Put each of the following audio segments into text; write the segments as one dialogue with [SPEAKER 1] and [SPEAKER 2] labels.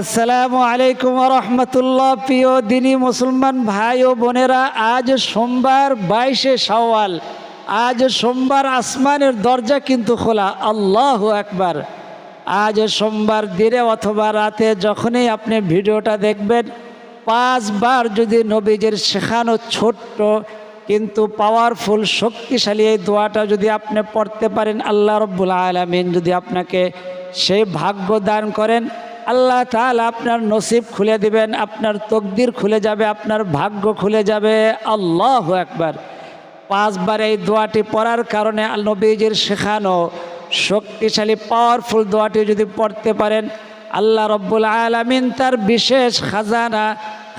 [SPEAKER 1] আসসালামু আলাইকুম রহমতুল্লাহ। প্রিয় দিনী মুসলমান ভাই ও বোনেরা, আজ সোমবার বাইশে সওয়াল আজ সোমবার আসমানের দরজা কিন্তু খোলা। আল্লাহ একবার আজ সোমবার দিনে অথবা রাতে যখনই আপনি ভিডিওটা দেখবেন, পাঁচবার যদি নবীজের শেখানো ছোট্ট কিন্তু পাওয়ারফুল শক্তিশালী এই দোয়াটা যদি আপনি পড়তে পারেন, আল্লাহ রব্বুল আলমিন যদি আপনাকে সেই ভাগ্য দান করেন আল্লাহ তাহলে আপনার নসিব খুলে দিবেন, আপনার তকদির খুলে যাবে, আপনার ভাগ্য খুলে যাবে। আল্লাহ একবার পাঁচবার এই দোয়াটি পড়ার কারণে নবীজির শেখানো শক্তিশালী পাওয়ারফুল দোয়াটি যদি পড়তে পারেন, আল্লাহ রব্বুল আলমিন তার বিশেষ খাজানা,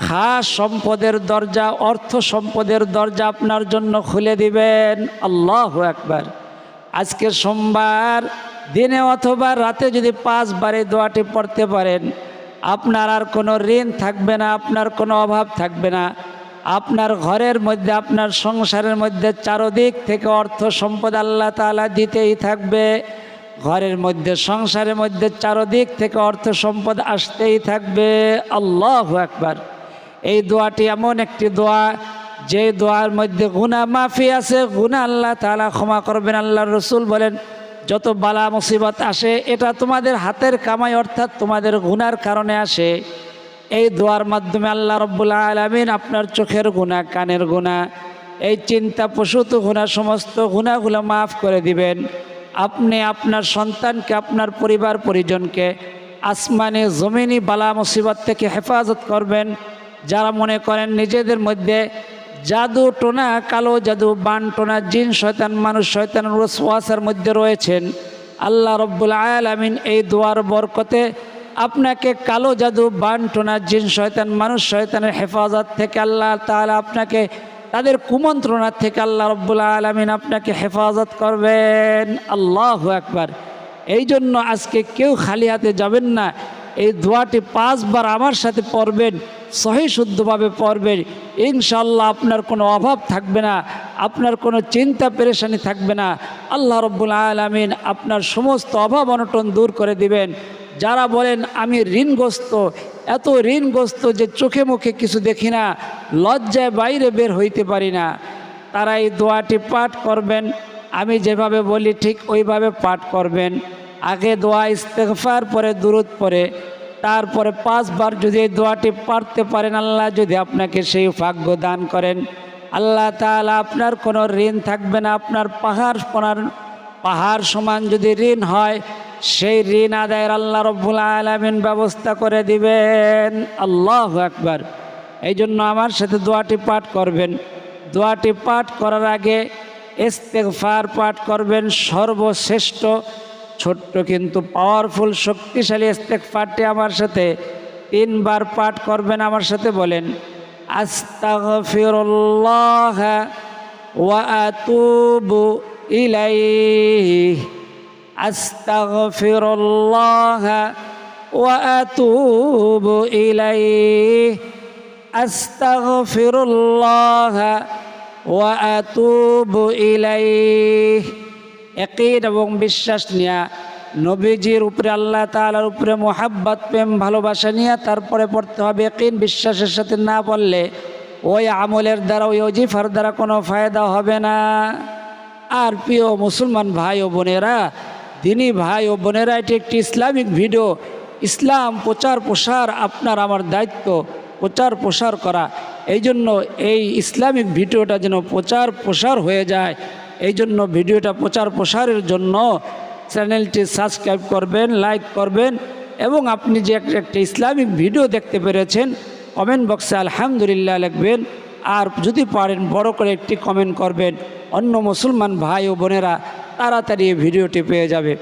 [SPEAKER 1] খাস সম্পদের দরজা, অর্থ সম্পদের দরজা আপনার জন্য খুলে দিবেন। আল্লাহ একবার আজকে সোমবার দিনে অথবা রাতে যদি পাঁচবার এই দোয়াটি পড়তে পারেন, আপনার আর কোনো ঋণ থাকবে না, আপনার কোনো অভাব থাকবে না। আপনার ঘরের মধ্যে, আপনার সংসারের মধ্যে চারদিক থেকে অর্থ সম্পদ আল্লাহ তালা দিতেই থাকবে। ঘরের মধ্যে, সংসারের মধ্যে চারদিক থেকে অর্থ সম্পদ আসতেই থাকবে। আল্লাহ একবার এই দোয়াটি এমন একটি দোয়া, যে দোয়ার মধ্যে গুণা মাফি আছে গুণা আল্লাহ তালা ক্ষমা করবেন আল্লাহ রসুল বলেন যত বালা মুসিবত আসে, এটা তোমাদের হাতের কামাই অর্থাৎ তোমাদের গুনার কারণে আসে। এই দোয়ার মাধ্যমে আল্লাহ রব্বুল্লা আলমিন আপনার চোখের গুণা কানের গুণা এই চিন্তা পশুত গুণা সমস্ত গুণাগুলো মাফ করে দিবেন। আপনি আপনার সন্তানকে, আপনার পরিবার, পরিজনকে আসমানে, জমিনি বালা মুসিবত থেকে হেফাজত করবেন। যারা মনে করেন নিজেদের মধ্যে জাদু টোনা, কালো জাদু, বান টোনা, জিন, শয়তান, মানুষ শয়তান ওয়াসার মধ্যে রয়েছেন। আল্লাহ রব্বুল আয়ালামিন এই দোয়ার বরকতে আপনাকে কালো জাদু, বান টোনা, জিন, শয়তান, মানুষ, শয়তানের হেফাজত থেকে আল্লাহ তাহলে আপনাকে, তাদের কুমন্ত্রণার থেকে আল্লাহ রব্বুল আলমিন আপনাকে হেফাজত করবেন। আল্লাহ একবার এই জন্য আজকে কেউ খালি হাতে যাবেন না। এই দোয়াটি পাঁচবার আমার সাথে পড়বেন। সহি শুদ্ধভাবে পড়বেন ইনশাল্লাহ আপনার কোনো অভাব থাকবে না, আপনার কোনো চিন্তা পেরেশানি থাকবে না। আল্লাহ রব্বুল আলমিন আপনার সমস্ত অভাব অনটন দূর করে দিবেন। যারা বলেন, আমি ঋণগ্রস্ত, এত ঋণগ্রস্ত যে চোখে মুখে কিছু দেখি না, লজ্জায় বাইরে বের হইতে পারি না। তারা এই দোয়াটি পাঠ করবেন, আমি যেভাবে বলি ঠিক ওইভাবে পাঠ করবেন। আগে দোয়া ইস্তেকফার পরে দূরত পরে। তারপরে পাঁচবার যদি এই দোয়াটি পারতে পারেন, আল্লাহ যদি আপনাকে সেই ভাগ্য দান করেন। আল্লাহ তাআলা আপনার কোনো ঋণ থাকবে না, আপনার পাহাড় পনার পাহাড় সমান যদি ঋণ হয়, সেই ঋণ আদায়ের আল্লাহ রব্বুল আলমিন ব্যবস্থা করে দিবেন। আল্লাহ একবার এই জন্য আমার সাথে দোয়াটি পাঠ করবেন। দোয়াটি পাঠ করার আগে ইস্তেগফার পাঠ করবেন। সর্বশ্রেষ্ঠ ছোট্ট কিন্তু পাওয়ারফুল শক্তিশালী ইস্তেক পাঠটি আমার সাথে তিনবার পাঠ করবেন, আমার সাথে বলেন, আস্তাগফিরুল্লাহ ওয়া আতুবু ইলাইহি, আস্তাগফিরুল্লাহ ওয়া আতুবু ইলাইহি, আস্তাগফিরুল্লাহ ওয়া আতুবু ইলাইহি। একইন এবং বিশ্বাস নিয়া নবীজির উপরে আল্লাহ তালার উপরে মোহাব্বত, প্রেম, ভালোবাসা নিয়ে তারপরে পড়তে হবে একইন বিশ্বাসের সাথে না পড়লে ওই আমলের দ্বারা, ওই অজিফার দ্বারা কোনো ফায়দা হবে না। আর প্রিয় মুসলমান ভাই ও বোনেরা, দিনী ভাই ও বোনেরা, এটি একটি ইসলামিক ভিডিও। ইসলাম প্রচার প্রসার আপনার আমার দায়িত্ব, প্রচার প্রসার করা। এই জন্য এই ইসলামিক ভিডিওটা যেন প্রচার প্রসার হয়ে যায়। এই জন্য ভিডিওটা প্রচার প্রসারের জন্য চ্যানেলটি সাবস্ক্রাইব করবেন, লাইক করবেন এবং আপনি যে একটা একটা ইসলামিক ভিডিও দেখতে পেরেছেন কমেন্ট বক্সে আলহামদুলিল্লাহ লিখবেন। আর যদি পারেন বড় করে একটি কমেন্ট করবেন। অন্য মুসলমান ভাই ও বোনেরা তাড়াতাড়ি এই ভিডিওটি পেয়ে যাবে।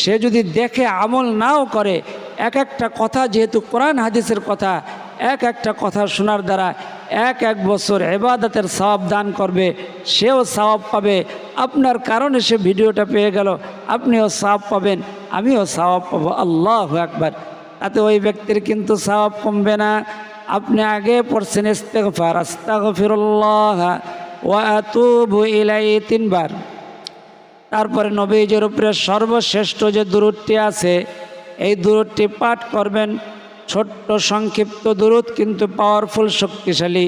[SPEAKER 1] সে যদি দেখে আমল নাও করে, এক একটা কথা যেহেতু কোরআন হাদিসের কথা, এক একটা কথা শোনার দ্বারা এক এক বছর এবাদতের সওয়াব দান করবে, সেও সওয়াব পাবে। আপনার কারণে সে ভিডিওটা পেয়ে গেল, আপনিও সওয়াব পাবেন, আমিও সওয়াব পাবো। আল্লাহ একবার তাতে ওই ব্যক্তির কিন্তু সওয়াব কমবে না। আপনি আগে পড়ছেন ইস্তেগফার, আস্তাগফিরুল্লাহ ওয়া আতুবু ইলাইহি তিনবার। তারপরে নবীজের উপরে সর্বশ্রেষ্ঠ যে দূরটি আছে, এই দূরটি পাঠ করবেন ছোট্ট সংক্ষিপ্ত দূরত কিন্তু পাওয়ারফুল শক্তিশালী।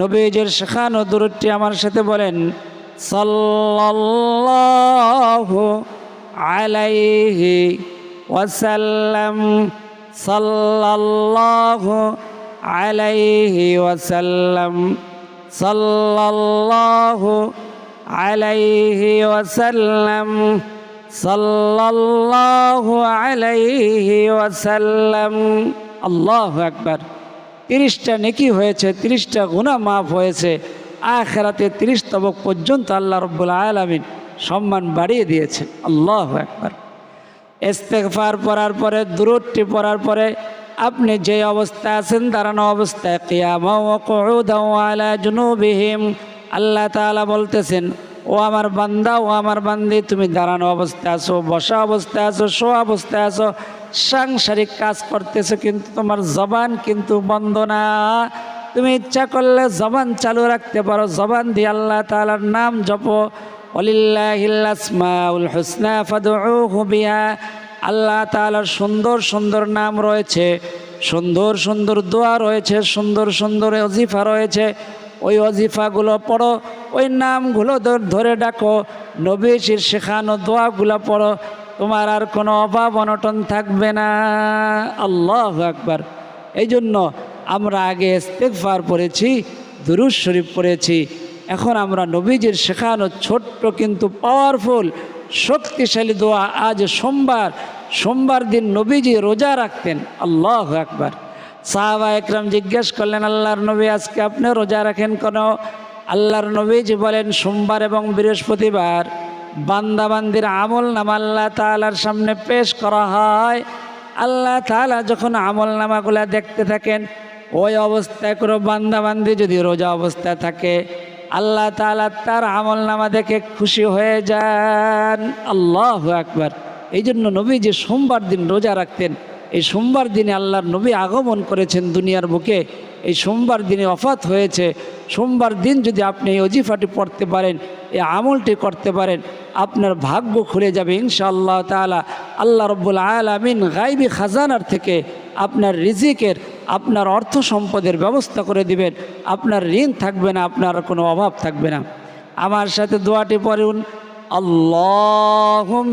[SPEAKER 1] নবীজের শেখানো দূরতটি আমার সাথে বলেন, সাল্লাল্লাহু আলাইহি ওয়াসাল্লাম, সাল্লাল্লাহু আলাইহি ওয়াসাল্লাম, সাল্লাল্লাহু আলাইহি ওয়াসাল্লাম। সাল্লাল্লাহু আল্লাহু আকবার। তিরিশটা নেকি হয়েছে, তিরিশটা গুণা মাফ হয়েছে। আখেরাতে তিরিশ তবক পর্যন্ত আল্লাহ রব্বুল আলমিন সম্মান বাড়িয়ে দিয়েছে আল্লাহ একবার ইস্তেগফার পড়ার পরে দূরটি পড়ার পরে আপনি যে অবস্থায় আছেন, দাঁড়ানো অবস্থায় কিয়ামা আল্লাহ তাআলা বলতেছেন ও আমার বান্দা, ও আমার বান্দি, তুমি দাঁড়ানো অবস্থায় আছো, বসা অবস্থায় আছো শো অবস্থায় আছো, সাংসারিক কাজ করতেছো, কিন্তু তোমার জবান কিন্তু বন্ধ না। তুমি ইচ্ছা করলে জবান চালু রাখতে পারো, জবান দিয়ে আল্লাহ তাআলার নাম জপো। অলিল্লাহিল্লাসমাউল হুসনা বিহা। আল্লাহ তাআলার সুন্দর সুন্দর নাম রয়েছে, সুন্দর সুন্দর দোয়া রয়েছে, সুন্দর সুন্দর অজিফা রয়েছে। ওই অজিফাগুলো পড়ো, ওই নামগুলো ধরে ডাকো। নবীজির শেখানো দোয়াগুলো পড়ো, তোমার আর কোনো অভাব অনটন থাকবে না। আল্লাহ আকবার। এই জন্য আমরা আগে ইস্তেগফার পড়েছি দুরুজ শরীফ পড়েছি। এখন আমরা নবীজির শেখানো ছোট্ট কিন্তু পাওয়ারফুল শক্তিশালী দোয়া আজ সোমবার সোমবার দিন নবীজি রোজা রাখতেন। আল্লাহ একবার সাহাবা একরাম জিজ্ঞেস করলেন, আল্লাহর নবী আজকে আপনি রোজা রাখেন কেন? আল্লাহর নবীজি বলেন, সোমবার এবং বৃহস্পতিবার বান্দাবান্দির আমল নাম আল্লাহ তালার সামনে পেশ করা হয়। আল্লাহ তালা যখন আমল নামাগুলা দেখতে থাকেন, ওই অবস্থায় কোনো বান্দাবান্দি যদি রোজা অবস্থায় থাকে, আল্লাহ তালা তার আমল নামা দেখে খুশি হয়ে যান। আল্লাহ আকবার। এই জন্য নবী যে সোমবার দিন রোজা রাখতেন। এই সোমবার দিনে আল্লাহর নবী আগমন করেছেন দুনিয়ার বুকে, এই সোমবার দিনে অফাত হয়েছে। সোমবার দিন যদি আপনি এই অজিফাটি পড়তে পারেন, এই আমলটি করতে পারেন, আপনার ভাগ্য খুলে যাবে ইনশাআল্লাহ তাআলা। আল্লাহ রব্বুল আলামিন গাইবি খাজানার থেকে আপনার রিজিকের, আপনার অর্থ সম্পদের ব্যবস্থা করে দিবেন। আপনার ঋণ থাকবে না, আপনার কোনো অভাব থাকবে না। আমার সাথে দোয়াটি পড়ুন, আল্লাহুম্মা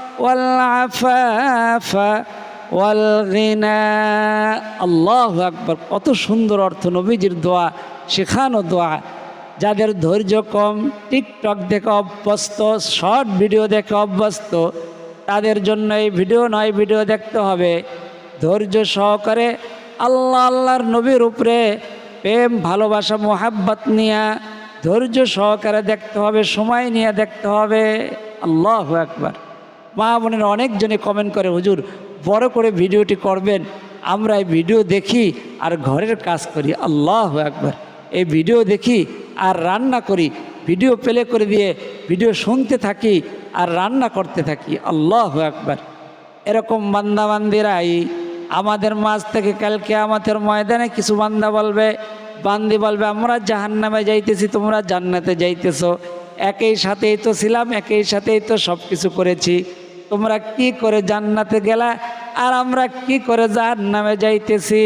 [SPEAKER 1] والعفاف والغنى الله أكبر কত সুন্দর অর্থ নবীজির দোয়া শেখানো দোয়া যাদের ধৈর্য কম টিকটক দেখে অভ্যস্ত শর্ট ভিডিও দেখে অভ্যস্ত তাদের জন্য এই ভিডিও নয় ভিডিও দেখতে হবে ধৈর্য সহকারে আল্লাহ আল্লাহর নবীর উপরে প্রেম ভালোবাসা মোহাব্বত নিয়ে ধৈর্য সহকারে দেখতে হবে সময় নিয়ে দেখতে হবে আল্লাহ একবার মা বোনের অনেকজনে কমেন্ট করে, হুজুর, বড় করে ভিডিওটি করবেন, আমরা এই ভিডিও দেখি আর ঘরের কাজ করি। আল্লাহ একবার এই ভিডিও দেখি আর রান্না করি, ভিডিও প্লে করে দিয়ে ভিডিও শুনতে থাকি আর রান্না করতে থাকি। আল্লাহ একবার এরকম বান্দাবান্দিরাই আমাদের মাঝ থেকে কালকে আমাদের ময়দানে কিছু বান্দা বলবে, বান্দি বলবে, আমরা জাহান্নামে যাইতেছি, তোমরা জান্নাতে যাইতেছ। একই সাথেই তো ছিলাম, একই সাথেই তো সব কিছু করেছি। তোমরা কি করে জান্নাতে গেলা আর আমরা কি করে জাহান্নামে যাইতেছি?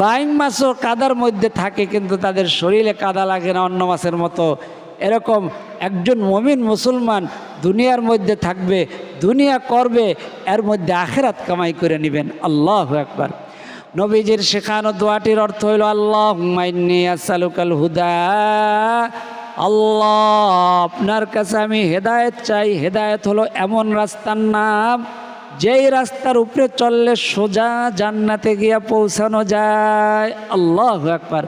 [SPEAKER 1] বাইং মাছও কাদার মধ্যে থাকে কিন্তু তাদের শরীরে কাদা লাগে না অন্য মাছের মতো। এরকম একজন মমিন মুসলমান দুনিয়ার মধ্যে থাকবে, দুনিয়া করবে, এর মধ্যে আখেরাত কামাই করে নেবেন। আল্লাহ একবার নবীজির শেখানো দোয়াটির অর্থ হইল আল্লাহ হুদা আল্লাহ, আপনার কাছে আমি হেদায়েত চাই। হেদায়েত হলো এমন রাস্তার নাম, যেই রাস্তার উপরে চললে সোজা জান্নাতে গিয়া পৌঁছানো যায়। আল্লাহ একবার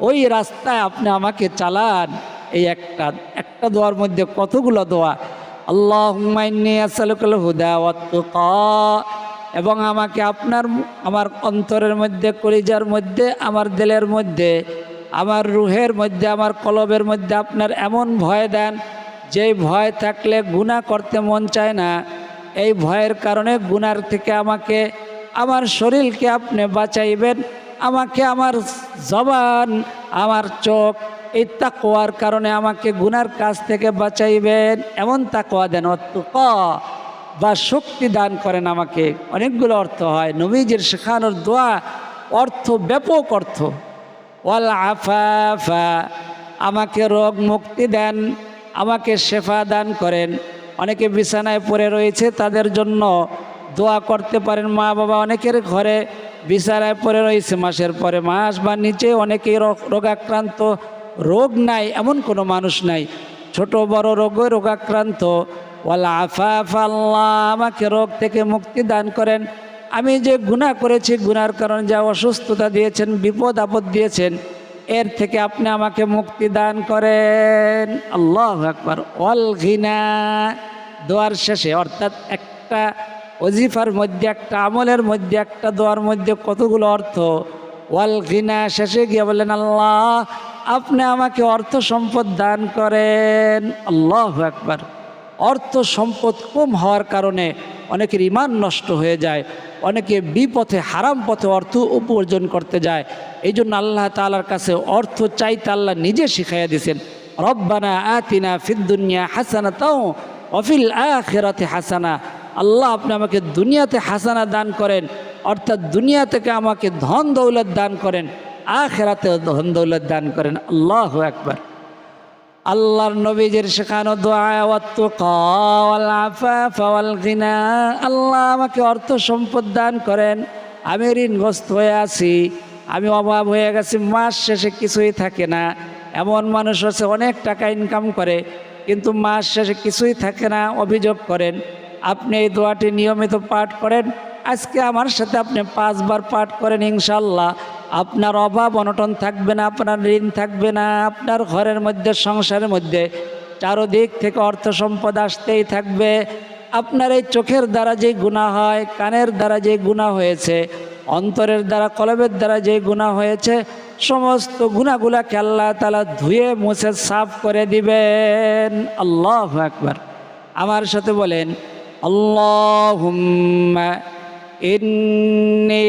[SPEAKER 1] ওই রাস্তায় আপনি আমাকে চালান, এই একটা একটা দোয়ার মধ্যে কতগুলো দোয়া? আল্লাহ ওয়াত্তুকা এবং আমাকে আপনার, আমার অন্তরের মধ্যে, কলিজার মধ্যে, আমার দিলের মধ্যে আমার রুহের মধ্যে, আমার কলবের মধ্যে আপনার এমন ভয় দেন, যেই ভয় থাকলে গুণা করতে মন চায় না। এই ভয়ের কারণে গুনার থেকে আমাকে, আমার শরীরকে আপনি বাঁচাইবেন। আমাকে আমার জবান, আমার চোখ, এই তাকোয়ার কারণে আমাকে গুনার কাছ থেকে বাঁচাইবেন। এমন তাকোয়া দেন অত্যুক বা শক্তি দান করেন আমাকে। অনেকগুলো অর্থ হয়। নবীজির শেখানোর দোয়া অর্থ, ব্যাপক অর্থ। ওয়াল আফাফা, আমাকে রোগ মুক্তি দেন, আমাকে শেফা দান করেন। অনেকে বিছানায় পড়ে রয়েছে, তাদের জন্য দোয়া করতে পারেন মা বাবা অনেকের ঘরে বিছানায় পড়ে রয়েছে, মাসের পরে মাস বা নিচে অনেকেই রোগ- রোগাক্রান্ত। রোগ নাই, এমন কোনো মানুষ নাই। ছোট, বড় রোগে রোগাক্রান্ত। ওয়াল আফাফ, আল্লাহ আমাকে রোগ থেকে মুক্তি দান করেন। আমি যে গুনাহ করেছি গুনার কারণে যা অসুস্থতা দিয়েছেন, বিপদ আপদ দিয়েছেন, এর থেকে আপনি আমাকে মুক্তি দান করেন। আল্লাহ আকবার। অল ঘিনা। দোয়ার শেষে, অর্থাৎ একটা অজিফার মধ্যে, একটা আমলের মধ্যে, একটা দোয়ার মধ্যে কতগুলো অর্থ? ওয়াল ঘিনা। শেষে গিয়ে বললেন, আল্লাহ, আপনি আমাকে অর্থ সম্পদ দান করেন। আল্লাহ একবার অর্থ সম্পদ কম হওয়ার কারণে অনেকের ইমান নষ্ট হয়ে যায়, অনেকে বিপথে, হারাম পথে অর্থ উপার্জন করতে যায়। এই জন্য আল্লাহ তালার কাছে অর্থ চাইতে আল্লাহ নিজে শিখাইয়া দিয়েছেন, রব্বানা আতিনা ফিদ্দুনিয়া হাসানা তাও অফিল আখেরাতে হাসানা। আল্লাহ আপনি আমাকে দুনিয়াতে হাসানা দান করেন, অর্থাৎ দুনিয়া থেকে আমাকে ধন দৌলত দান করেন আখেরাতে ধন দৌলত দান করেন। আল্লাহ একবার আল্লাহর নবীজির শেখানো দোয়া গিনা। আল্লাহ আমাকে অর্থ সম্পদ দান করেন। আমি ঋণগ্রস্ত হয়ে আছি। আমি অভাব হয়ে গেছি। মাস শেষে কিছুই থাকে না। এমন মানুষ আছে, অনেক টাকা ইনকাম করে, কিন্তু মাস শেষে কিছুই থাকে না। অভিযোগ করেন, আপনি এই দোয়াটি নিয়মিত পাঠ করেন। আজকে আমার সাথে আপনি পাঁচবার পাঠ করেন ইনশাল্লাহ। আপনার অভাব অনটন থাকবে না, আপনার ঋণ থাকবে না, আপনার ঘরের মধ্যে, সংসারের মধ্যে। চারোদিক থেকে অর্থ সম্পদ আসতেই থাকবে। আপনার এই চোখের দ্বারা যে গুণা হয়, কানের দ্বারা যে গুণা হয়েছে, অন্তরের দ্বারা, কলবের দ্বারা যে গুণা হয়েছে, সমস্ত গুণাগুলাকে আল্লাহ তালা ধুয়ে, মুছে, সাফ করে দিবেন। আল্লাহ একবার আমার সাথে বলেন, আল্লাহুম্মা ইন্নি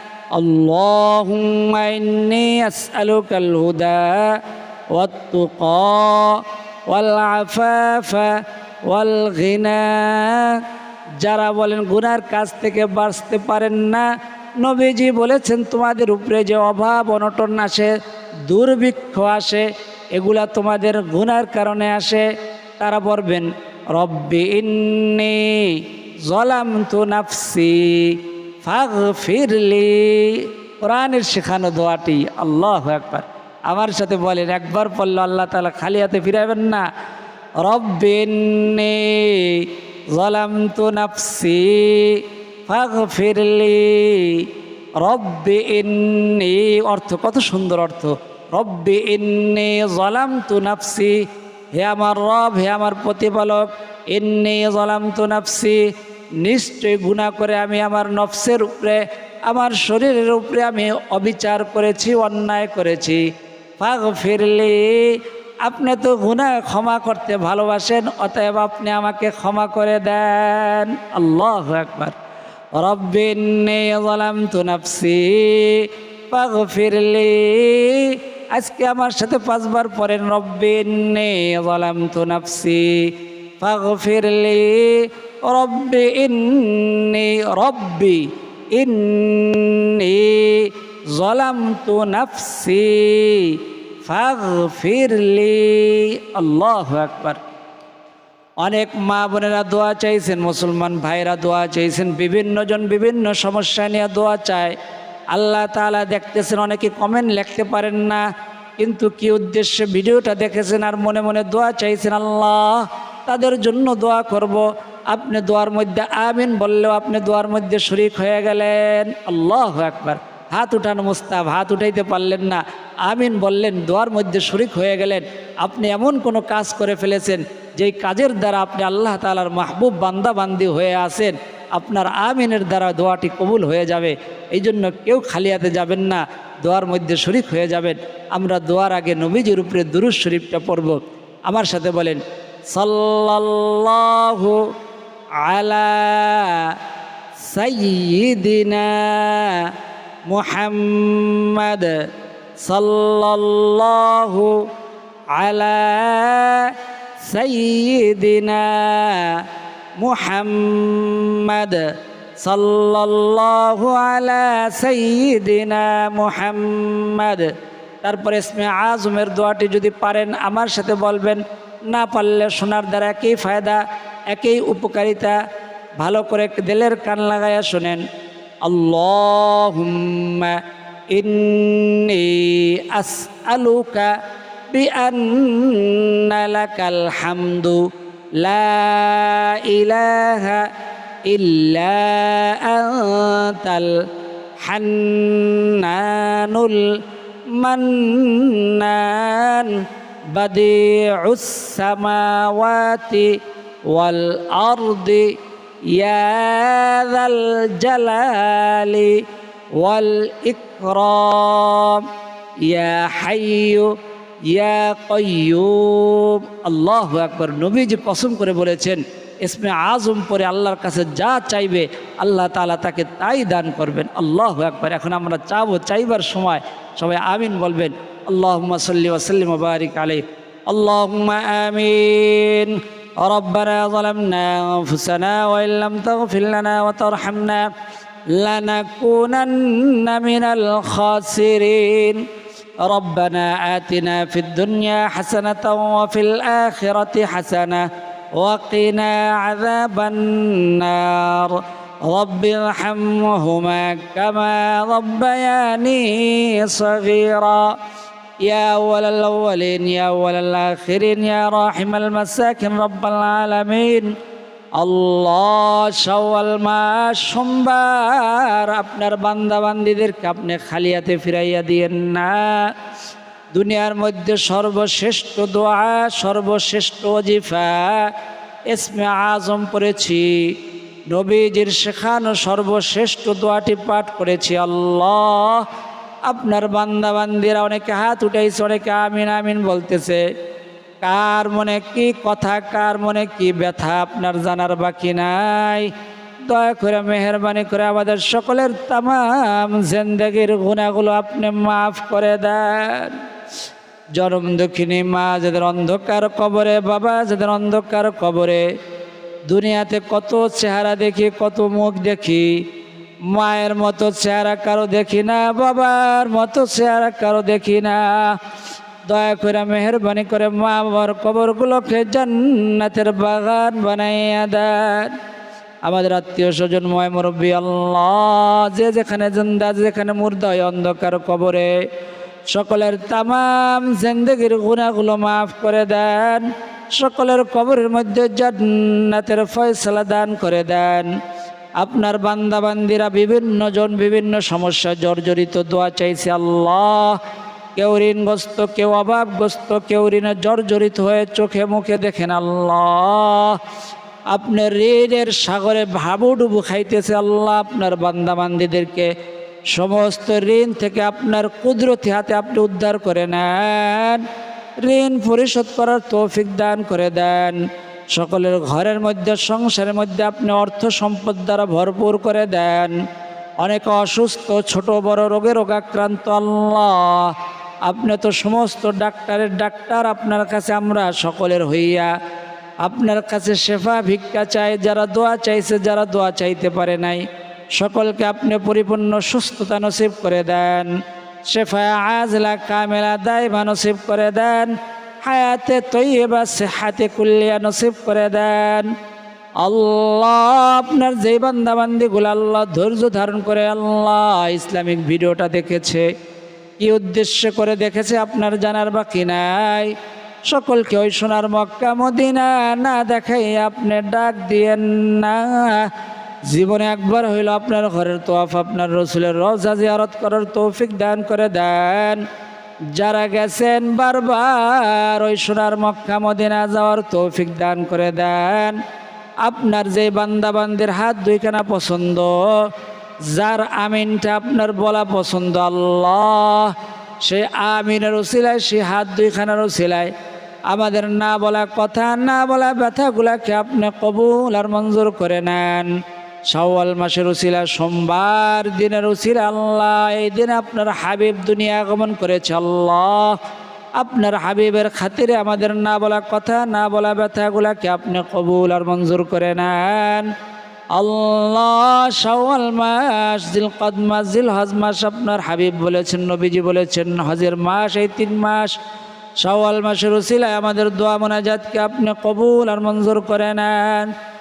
[SPEAKER 1] اللهم إني أسألك الهدى والتقى والعفاف والغنى যারা বলেন গুনার কাছ থেকে বাঁচতে পারেন না নবীজি বলেছেন তোমাদের উপরে যে অভাব অনটন আসে দুর্ভিক্ষ আসে এগুলা তোমাদের গুনার কারণে আসে তারা বলবেন রব্বি ইন্নি জলাম তু নাফসি ফাগ ফিরলি কোরআনের শেখানো দোয়াটি আল্লাহ একবার আমার সাথে বলেন, একবার পড়ল আল্লাহ তালা খালি হাতে ফিরাবেন না। রব্বিন্নি জলাম তু নাফসি ফাগ ফিরলি রব্বি ইন্নি, অর্থ কত সুন্দর অর্থ। রব্বি ইন্নি জলাম তু নাফসি, হে আমার রব, হে আমার প্রতিপালক, ইন্নি জলাম তু নাফসি নিশ্চয় গুণা করে আমি আমার নফসের উপরে, আমার শরীরের উপরে আমি অবিচার করেছি, অন্যায় করেছি। ফাগ ফিরলি আপনি তো গুণা ক্ষমা করতে ভালোবাসেন, অতএব আপনি আমাকে ক্ষমা করে দেন। আল্লাহ একবার রব্বিন্নি যালামতু নাফসি ফাগফিরলি আজকে আমার সাথে পাঁচবার পড়েন রব্বিন্নি যালামতু নাফসি ফাগফিরলি রব্বি ইন্নি রব্বি ইন্নি যালামতু নাফসি ফাগফিরলি আল্লাহু আকবার। অনেক মা বোনেরা দোয়া চাইছেন, মুসলমান ভাইরা দোয়া চাইছেন, বিভিন্ন জন বিভিন্ন সমস্যা নিয়ে দোয়া চায়। আল্লাহ তাআলা দেখতেছেন, অনেকে কমেন্ট লিখতে পারেন না, কিন্তু কি উদ্দেশ্যে ভিডিওটা দেখেছেন আর মনে মনে দোয়া চাইছেন আল্লাহ, তাদের জন্য দোয়া করব। আপনি দোয়ার মধ্যে আমিন বললেও আপনি দোয়ার মধ্যে শরিক হয়ে গেলেন। আল্লাহ একবার হাত উঠানো মুস্তাব হাত উঠাইতে পারলেন না। আমিন বললেন, দোয়ার মধ্যে শরিক হয়ে গেলেন। আপনি এমন কোনো কাজ করে ফেলেছেন, যেই কাজের দ্বারা আপনি আল্লাহ তালার মাহবুব বান্দা বান্দি হয়ে আসেন আপনার আমিনের দ্বারা দোয়াটি কবুল হয়ে যাবে। এই জন্য কেউ খালিয়াতে যাবেন না, দোয়ার মধ্যে শরিক হয়ে যাবেন। আমরা দোয়ার আগে নবীজির উপরে দুরুজ শরীফটা পড়ব। আমার সাথে বলেন, সাল্লাল্লাহু আলা সাইয়্যিদিনা মুহাম্মদ সাল্লাল্লাহু আলা সাইয়্যিদিনা মুহাম্মদ সাল্লাল্লাহু আলা সাইয়্যিদিনা মুহাম্মদ। তারপরে ইসমে আজমের দোয়াটি যদি পারেন, আমার সাথে বলবেন না পারলে শোনার দ্বারা একই ফায়দা, একই উপকারিতা ভালো করে দিলের কান লাগাইয়া শোনেন, আল্লাহুম্মা ইন্নি বিআন্না লাকাল হামদু লা ইলাহা হান্নানুল মান্নান। বাদিউস সামাওয়াতি ওয়াল আরদি يا ذا الجلال والإكرام يا حي ইয়া কয়ুম আল্লাহ একবার নবীজি কসম করে বলেছেন ইসমে আজম পরে আল্লাহর কাছে যা চাইবে আল্লাহ তালা তাকে তাই দান করবেন আল্লাহ একবার এখন আমরা চাবো চাইবার সময় সবাই আমিন বলবেন اللهم صل وسلم وبارك عليه. اللهم آمين. ربنا ظلمنا أنفسنا وإن لم تغفر لنا وترحمنا لنكونن من الخاسرين. ربنا آتنا في الدنيا حسنة وفي الآخرة حسنة وقنا عذاب النار. رب ارحمهما كما ربياني صغيرا. يا أول الأولين يا أول الآخرين يا راحم المساكن رب العالمين আল্লাহ সওয়াল মাস সোমবার আপনার বান্দা বান্দিদেরকে আপনি খালিয়াতে ফিরাইয়া দিয়েন না দুনিয়ার মধ্যে সর্বশ্রেষ্ঠ দোয়া সর্বশ্রেষ্ঠ অজিফা এসমে আজম পড়েছি নবীজির শেখানো সর্বশ্রেষ্ঠ দোয়াটি পাঠ করেছি আল্লাহ আপনার বান্দা বান্দিরা অনেকে হাত উঠাইছে, অনেকে আমিন আমিন বলতেছে। কার মনে কি কথা, কার মনে কি ব্যথা আপনার জানার বাকি নাই? দয়া করে মেহরবানি করে আমাদের সকলের তাম জেন্দেগির গুণাগুলো আপনি মাফ করে দেন। জনম দক্ষিণী মা যাদের অন্ধকার কবরে, বাবা যাদের অন্ধকার কবরে, দুনিয়াতে কত চেহারা দেখি, কত মুখ দেখি মায়ের মতো চেহারা কারও দেখি না, বাবার মতো চেহারা কারও দেখি না। দয়া করে মেহরবানি করে মা বাবার কবরগুলোকে জান্নাতের বাগান বানাইয়া দেন। আমাদের আত্মীয় স্বজন, ময় মুরব্বী, আল্লাহ, যে যেখানে জিন্দা যেখানে মুর্দা হয় অন্ধকার কবরে সকলের তামাম জিন্দগির গুণাগুলো মাফ করে দেন। সকলের কবরের মধ্যে জান্নাতের ফয়সলা দান করে দেন। আপনার বান্দা বান্দিরা বিভিন্ন জন বিভিন্ন সমস্যা জর্জরিত দোয়া চাইছে, আল্লাহ। কেউ ঋণগ্রস্ত, কেউ অভাবগ্রস্ত, কেউ ঋণে জর্জরিত হয়ে চোখে মুখে দেখেন, আল্লাহ। আপনার ঋণের সাগরে ভাবুডুবু খাইতেছে, আল্লাহ। আপনার বান্দা বান্দিদেরকে সমস্ত ঋণ থেকে আপনার কুদরতি হাতে আপনি উদ্ধার করে নেন। ঋণ পরিশোধ করার তৌফিক দান করে দেন। সকলের ঘরের মধ্যে, সংসারের মধ্যে আপনি অর্থ সম্পদ দ্বারা ভরপুর করে দেন। অনেক অসুস্থ, ছোট, বড় রোগে রোগাক্রান্ত, আল্লাহ। আপনি তো সমস্ত ডাক্তারের ডাক্তার, আপনার কাছে আমরা সকলের হইয়া। আপনার কাছে শেফা, ভিক্ষা চাই, যারা দোয়া চাইছে, যারা দোয়া চাইতে পারে নাই। সকলকে আপনি পরিপূর্ণ সুস্থতা নসিব করে দেন। শেফা আজলা, কামেলা দায়মা নসিব করে দেন। হায়াতে তৈবা সেহাতে কুল্লিয়া নসিব করে দেন। আল্লাহ আপনার যেই বান্দাবান্দিগুলো আল্লাহ ধৈর্য ধারণ করে আল্লাহ ইসলামিক ভিডিওটা দেখেছে। কি উদ্দেশ্য করে দেখেছে আপনার জানার বাকি নাই। সকলকে ওই সোনার মক্কা মদিনা না দেখাই আপনি ডাক দিয়েন না। জীবনে একবার হইল আপনার ঘরের তোয়াফ, আপনার রসুলের রজা জিয়ারত করার তৌফিক দান করে দেন। যারা গেছেন বারবার ওই সোনার মক্কা মদিনা যাওয়ার তৌফিক দান করে দেন। আপনার যে বান্দাবান্দির হাত দুইখানা পছন্দ, যার আমিনটা আপনার বলা পছন্দ, আল্লাহ, সে আমিনের উসিলায়, সে হাত দুইখানার উসিলায়। আমাদের না বলা কথা, না বলা ব্যথাগুলাকে আপনি কবুল আর মঞ্জুর করে নেন। শাওয়াল মাসের উসিলা, সোমবার দিনের উসিলা আল্লাহ, এই দিন আপনার হাবিব দুনিয়া আগমন করেছে আল্লাহ। আপনার হাবিবের খাতিরে আমাদের না বলা কথা, না বলা ব্যথাগুলাকে আপনি কবুল আর মঞ্জুর করে নেন। আল্লাহ শাওয়াল মাস জিল কদ মাস জিল হজ মাস আপনার হাবিব বলেছেন, নবীজি বলেছেন, হজের মাস, এই তিন মাস, শাওয়াল মাসের উসিলায় আমাদের দোয়া মোনাজাতকে আপনি কবুল আর মঞ্জুর করে নেন।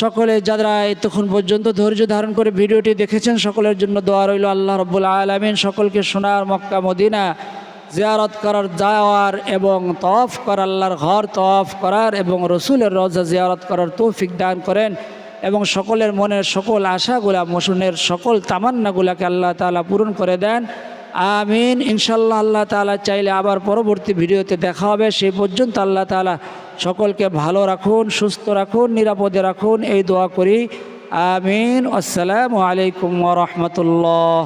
[SPEAKER 1] সকলে যারা এতক্ষণ পর্যন্ত ধৈর্য ধারণ করে ভিডিওটি দেখেছেন, সকলের জন্য দোয়া রইল আল্লাহ রবুল আলমিন। সকলকে সোনার মক্কা, মদিনা জিয়ারত করার যাওয়ার এবং তফ করার আল্লাহর ঘর তফ করার এবং রসুলের রজা জিয়ারত করার তৌফিক দান করেন এবং সকলের মনের সকল আশাগুলা মসুনের সকল তামান্নাগুলাকে আল্লাহ তালা পূরণ করে দেন। আমিন ইনশাল্লাহ আল্লাহ তালা চাইলে আবার পরবর্তী ভিডিওতে দেখা হবে। সেই পর্যন্ত আল্লাহ তালা সকলকে ভালো রাখুন, সুস্থ রাখুন, নিরাপদে রাখুন। এই দোয়া করি। আমিন। আসসালামু আলাইকুম ওরহমতুল্লাহ